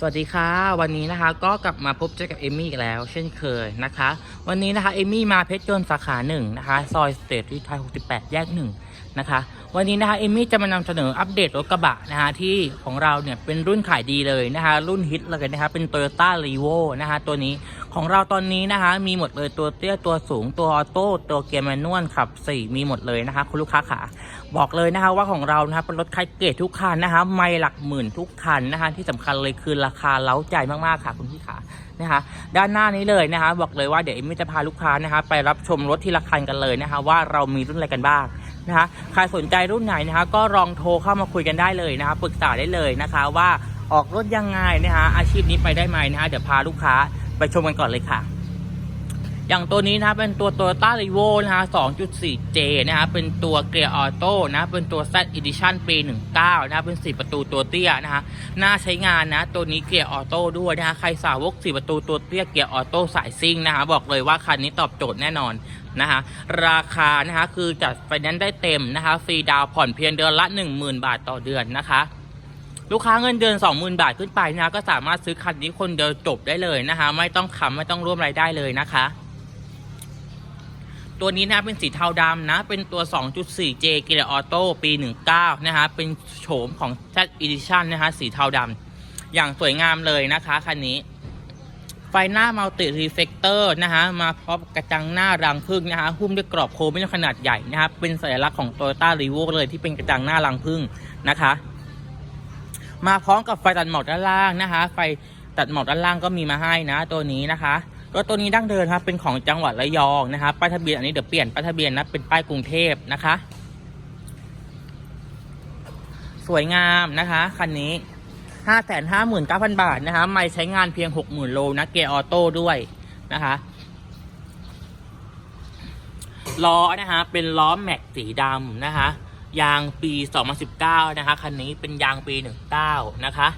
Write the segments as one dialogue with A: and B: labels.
A: สวัสดีค่ะ วันนี้นะคะก็กลับมาพบเจอกับเอมี่อีกแล้ว เช่นเคยนะคะ วันนี้นะคะเอมมี่มาเพชรยนต์สาขาหนึ่งนะคะ ซอยสเตทที่ไทย68 แยกหนึ่ง นะคะ วันนี้นะคะเอมมี่จะมานำเสนออัปเดตรถกระบะนะคะที่ของเราเนี่ยเป็นรุ่นขายดีเลยนะคะรุ่นฮิตเลยนะคะเป็น Toyota r e v o นะคะตัวนี้ของเราตอนนี้นะคะมีหมดเลยตัวเตี้ยตัวสูงตัวออโต้ตัวเกียร์แมนนวลขับสี่มีหมดเลยนะคะคุณลูกค้าขาบอกเลยนะคะว่าของเรานะคะเป็นรถคันเกรดทุกคันนะคะไม่หลักหมื่นทุกคันนะคะที่สำคัญเลยคือราคาเล้าใจมากๆค่ะคุณพี่ขานะคะด้านหน้านี้เลยนะคะ บอกเลยว่าเดี๋ยวเอมมี่จะพาลูกค้านะคะ ไปรับชมรถที่ละคันกันเลยนะคะ ว่าเรามีรุ่นอะไรกันบ้าง นะคะใครสนใจรุ่นไหนนะคะ ก็ลองโทรเข้ามาคุยกันได้เลยนะคะปรึกษาได้เลยนะคะว่าออกรถยังไงนะคะอาชีพนี้ไปได้ไหมนะคะเดี๋ยวพาลูกค้าไปชมกันก่อนเลยค่ะ อย่างตัวนี้นะเป็นตัว Toyota r e v o นะฮะ 2.4J นะฮะ เป็นตัวเกียร์ออโต้นะ เป็นตัว Z Edition ปี 19 นะ เป็น 4 ประตูตัวเตี้ยนะฮะ น่าใช้งานนะ ตัวนี้เกียร์ออโต้ด้วยนะฮะ ใครสาวก 4 ประตูตัวเตี้ยเกียร์ออโต้สายซิ่งนะฮะ บอกเลยว่าคันนี้ตอบโจทย์แน่นอนนะฮะ ราคานะฮะคือจัดไฟแนนซ์ได้เต็มนะคะ ฟรีดาวผ่อนเพียงเดือนละ 10,000 บาทต่อเดือนนะคะลูกค้าเงินเดือน 20,000 บาทขึ้นไปนะ ก็สามารถซื้อคันนี้คนเดียวจบได้เลยนะคะ ไม่ต้องคำไม่ต้องร่วมรายได้เลยนะคะ ตัวนี้นะเป็นสีเทาดำนะ เป็นตัว 2.4J กียร์ออโต้ปี 19 นะฮะ เป็นโฉมของ Z Edition นะฮะ สีเทาดำอย่างสวยงามเลยนะคะคันนี้ ไฟหน้ามัลติรีเฟกเตอร์นะฮะ มาพร้อมกระจังหน้ารังพึ่งนะฮะ หุ้มด้วยกรอบโคมไม่ขนาดใหญ่นะครับเป็นสัญลักษณ์ของ Toyota r e v o เลยที่เป็นกระจังหน้ารังพึ่งนะคะ มาพร้อมกับไฟตัดหมอกด้านล่างนะคะ ไฟตัดหมอกด้านล่างก็มีมาให้นะ ตัวนี้นะคะ รถตัวนี้ดั้งเดิมครับเป็นของจังหวัดระยองนะคะป้ายทะเบียนอันนี้เดี๋ยวเปลี่ยนป้ายทะเบียนนะเป็นป้ายกรุงเทพนะคะ สวยงามนะคะคันนี้ห้าแสนห้าหมื่นเก้าพันบาทนะคะไม่ใช้งานเพียงหกหมื่นโลนะเกียร์ออโต้ด้วยนะคะล้อนะคะเป็นล้อแม็กสีดำนะคะยางปี 2019 นะคะคันนี้เป็นยางปี 19 นะคะ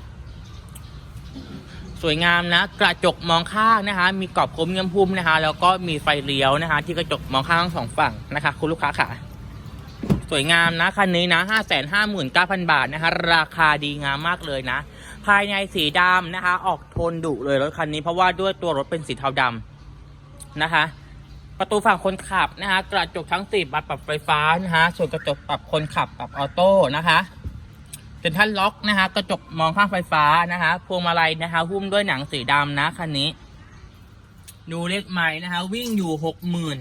A: สวยงามนะ กระจกมองข้างนะคะ มีกรอบคมเงียมพุ่มนะคะ แล้วก็มีไฟเลี้ยวนะคะ ที่กระจกมองข้างทั้งสองฝั่งนะคะ คุณลูกค้าค่ะสวยงามนะคันนี้นะ559,000 บาทนะคะ ราคาดีงามมากเลยนะ ภายในสีดำนะคะ ออกโทนดุเลยรถคันนี้เพราะว่าด้วยตัวรถเป็นสีเทาดำนะคะ ประตูฝั่งคนขับนะคะ กระจกทั้งสี่บานปรับไฟฟ้านะคะส่วนกระจกปรับคนขับปรับออโต้นะคะ เป็นท่านล็อกนะคะกระจกมองข้างไฟฟ้านะคะพวงมาลัยนะคะหุ้มด้วยหนังสีดำนะคันนี้ ดูเลขไม้นะคะ วิ่งอยู่หกหมื่น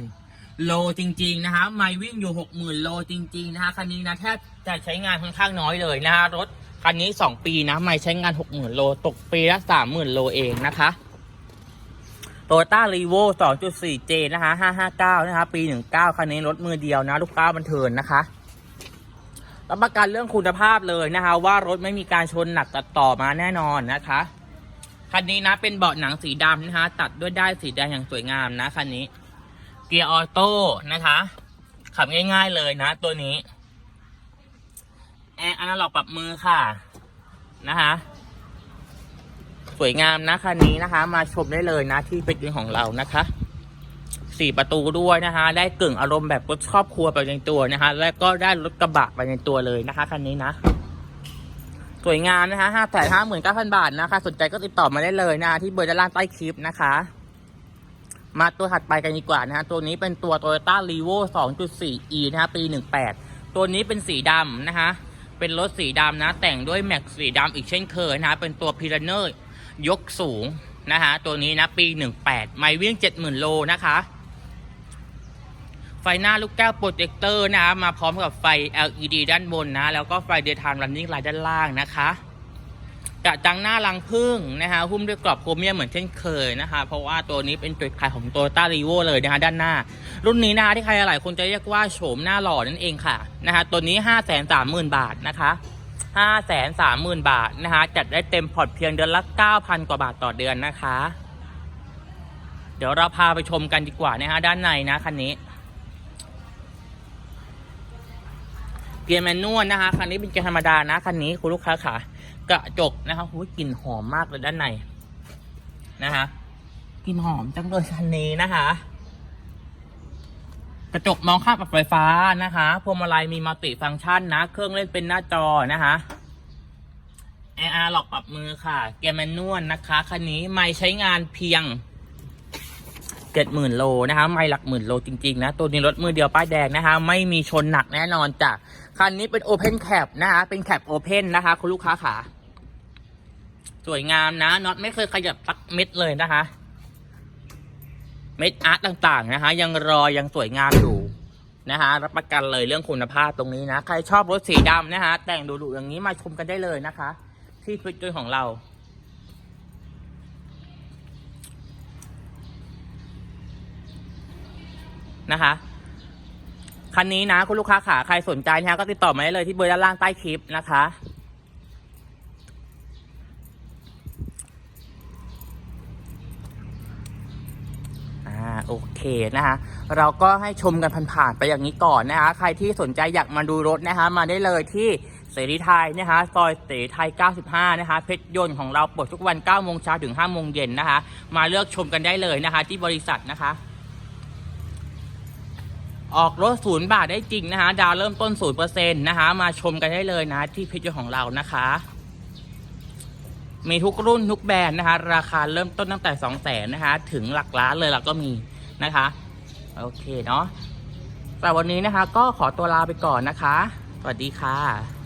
A: โลจริง ๆ นะคะไม้วิ่งอยู่หกหมื่นโลจริง ๆ นะคะคันนี้นะแทบจะใช้งานค่อนข้างน้อยเลยนะคะรถคันนี้สองปีนะไม่ใช้งานหกหมื่นโลตกปีละสามหมื่นโลเองนะคะโตโยต้ารีโว 2.4J นะคะ 559 นะคะ ปี 19 คันนี้รถมือเดียวนะ ลูกค้าบันเทินนะคะ รับประกันเรื่องคุณภาพเลยนะคะ ว่ารถไม่มีการชนหนักตัดต่อมาแน่นอนนะคะคันนี้นะเป็นเบาะหนังสีดำนะคะ ตัดด้วยได้ายสีแดงอย่างสวยงามนะคันนี้ เกียร์ออโต้นะคะ ขับง่าย ๆเลยนะ ตัวนี้แอร์อนาล็อกปรับมือค่ะนะคะสวยงามนะคันนี้นะคะ มาชมได้เลยนะที่เป็นของเรานะคะ สี่ประตูด้วยนะคะ ได้กึ่งอารมณ์แบบรถครอบครัวไปในตัวนะคะ และก็ได้รถกระบะไปในตัวเลยนะคะคันนี้นะสวยงามนะคะห้าแสนห้าหมื่นเก้าพันบาทนะคะ สนใจก็ติดต่อมาได้เลยนะคะที่เบอร์ด้านล่างใต้คลิปนะคะ มาตัวถัดไปกันดีกว่านะคะตัวนี้เป็นตัว Toyota r e v o 2.4e นะคะปี 18 ตัวนี้เป็นสีดำนะคะ เป็นรถสีดำนะ แต่งด้วยแม็กสีดำอีกเช่นเคยนะคะเป็นตัวพิลเนอร์ยกสูงนะคะ ตัวนี้นะ ปี 18 ไม่วิ่ง 70,000 โลนะคะ ไฟหน้าลูกแก้วโปรเจคเตอร์นะคะมาพร้อมกับไฟ LED ด้านบนนะ แล้วก็ไฟ daytime running light ด้านล่างนะคะกระจังหน้ารังพึ่งนะคะหุ้มด้วยกรอบโครเมียมเหมือนเช่นเคยนะคะเพราะว่าตัวนี้เป็นจุดขายของ Toyota r e v o เลยนะคะด้านหน้า รุ่นนี้นะคะที่ใครหลายคนจะเรียกว่าโฉมหน้าหล่อนั่นเองค่ะนะคะตัวนี้530,000บาทนะคะ530,000บาทนะคะจัดได้เต็มพอร์ตเพียงเดือนละ9,000กว่าบาทต่อเดือนนะคะ เดี๋ยวเราพาไปชมกันดีกว่านะคะด้านในนะคันนี้ เกียร์แมนนวลนะคะ คันนี้เป็นเกียร์ธรรมดานะ คันนี้คุณลูกค้าขากระจกนะคะหูกลิ่นหอมมากเลยด้านในนะคะกลิ่นหอมจังเลยคันนี้นะคะ กระจกมองข้างปรับไฟฟ้านะคะพวงมาลัยมีมัลติฟังก์ชันนะ เครื่องเล่นเป็นหน้าจอนะคะ AR หลอกปรับมือค่ะ เกียร์แมนนวลนะคะ คันนี้ไม่ใช้งานเพียง เจ็ดหมื่นโลนะคะไม่หลักหมื่นโลจริง ๆ นะ ตัวนี้รถมือเดียวป้ายแดงนะคะไม่มีชนหนักแน่นอนจ้ะคันนี้เป็น Open Cap นะคะเป็นแคป Open นนะคะคุณลูกค้าขาสวยงามนะน็อตไม่เคยขยับสักเม็ดเลยนะคะ เม็ดอาร์ตต่างๆนะคะ ยังรอยังสวยงามอยู่นะคะรับประกันเลยเรื่องคุณภาพตรงนี้นะ ใครชอบรถสีดำนะคะแต่งดุๆอย่างนี้มาชมกันได้เลยนะคะ ที่ฟิตด้วยของเรา นะคะคันนี้นะคุณลูกค้าขาใครสนใจนะก็ติดต่อมาได้เลยที่เบอร์ด้านล่างใต้คลิปนะคะ อ่าโอเคนะคะ เราก็ให้ชมกันผ่านๆไปอย่างนี้ก่อนนะคะ ใครที่สนใจอยากมาดูรถนะคะ มาได้เลยที่เสรีไทยนะคะซอยเสรีไทย 95 นะคะ เพชรยนต์ของเราเปิดทุกวัน9โมงเช้าถึง5โมงเย็นนะคะ มาเลือกชมกันได้เลยนะคะ ที่บริษัทนะคะ ออกรถศูนย์บาทได้จริงนะคะ ดาวเริ่มต้นศูนย์เปอร์เซ็นต์นะคะ มาชมกันได้เลยนะ ที่เพจของเรานะคะ มีทุกรุ่นทุกแบรนด์นะคะ ราคาเริ่มต้นตั้งแต่สองแสนนะคะ ถึงหลักล้านเลยเราก็มีนะคะ โอเคเนาะแต่วันนี้นะคะ ก็ขอตัวลาไปก่อนนะคะ สวัสดีค่ะ